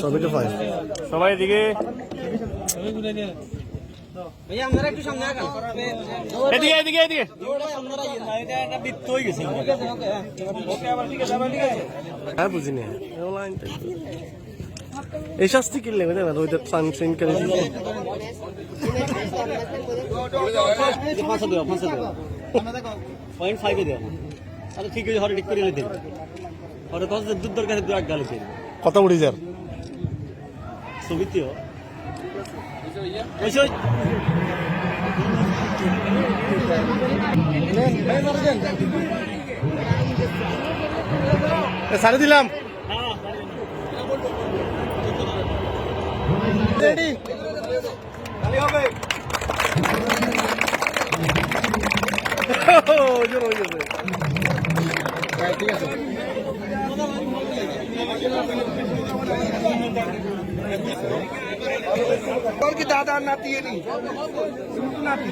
সবই সবাই এদিকে এদিকে এদিকে হ্যাঁ বুঝিনি লাইন এই শাস্তি কিনলে বুঝলেন না? ওইটা সানসিন করে পাঁচশো দেওয়া পাঁচশো দেওয়া পয়েন্ট ফাইভে দেওয়া আচ্ছা ঠিক আছে হরে ঠিক করে দেন হরে কত দুধের কাছে দু এক গালে দেন কত উড়ি যার? ছবিতেও ওই সই সারে দিলাম জোর হয়ে গেছে কি দাদা নাতি এনি নাতি